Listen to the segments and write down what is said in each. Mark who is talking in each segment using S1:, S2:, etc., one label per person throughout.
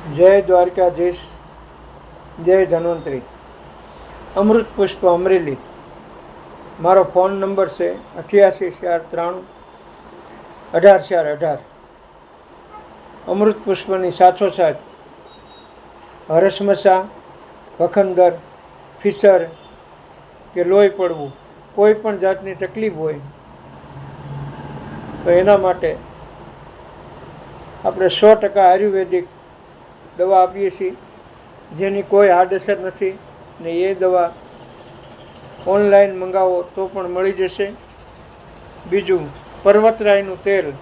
S1: જય દ્વારકાધીશ, જય ધન્વંતરી. અમૃત પુષ્પ અમરેલી. મારો ફોન નંબર છે અઠ્યાસી ચાર ત્રાણું, અઢાર ચાર અઢાર. અમૃત પુષ્પની સાથોસાથ હરસમસા વખંદર ફિસર, કે લોહી પડવું, કોઈ પણ જાતની તકલીફ હોય, તો એના માટે આપણે સો ટકા આયુર્વેદિક દવા આપીએ છીએ, જેની કોઈ આડઅસર નથી ને એ દવા ઓનલાઈન મંગાવો તો પણ મળી જશે. બીજું, પર્વતરાયનું તેલ,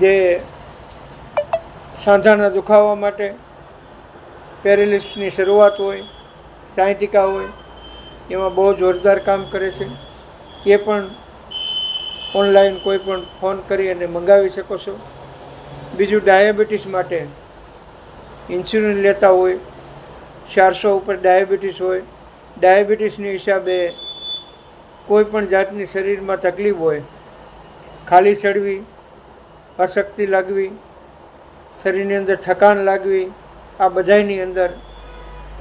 S1: જે સાંધાના દુખાવા માટે પેરેલિસની શરૂઆત હોય સાયન્ટિકા હોય, એમાં બહુ જોરદાર કામ કરે છે. એ પણ ઓનલાઈન કોઈ પણ ફોન કરી અને મંગાવી શકો છો. બીજું, ડાયાબિટીસ માટે ઇન્સ્યુલિન લેતા હોય, ચારસો ઉપર ડાયાબિટીસ હોય ડાયાબિટીસની હિસાબે કોઈ પણ જાતની શરીરમાં તકલીફ હોય, ખાલી ચડવી, અશક્તિ લાગવી, શરીરની અંદર થકાન લાગવી, આ બધાની અંદર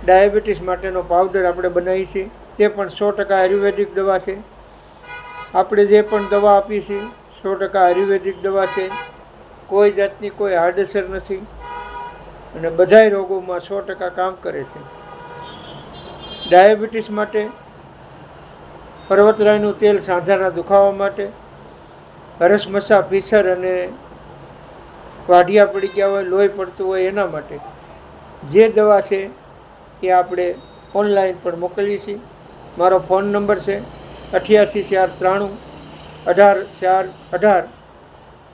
S1: ડાયાબિટીસ માટેનો પાવડર આપણે બનાવીએ છીએ. તે પણ સો ટકા આયુર્વેદિક દવા છે. આપણે જે પણ દવા આપીએ છીએ, સો ટકા આયુર્વેદિક દવા છે. કોઈ જાતની કોઈ આડઅસર નથી. અને બધાય રોગોમાં સો ટકા કામ કરે છે. ડાયાબિટીસ માટે, પર્વતરાયનું તેલ સાંધાના દુખાવા માટે હરસમસા ફીસર અને વાઢિયા પડી ગયા હોય, લોહી પડતું હોય એના માટે. જે દવા છે એ આપણે ઓનલાઈન પણ મોકલીએ છીએ. મારો ફોન નંબર છે અઠ્યાસી ચાર ત્રાણું, અઢાર ચાર અઢાર.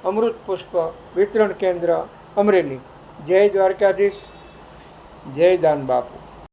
S1: અમૃત પુષ્પ વિતરણ કેન્દ્ર અમરેલી. જય દ્વારકાધીશ જય દાન બાપુ.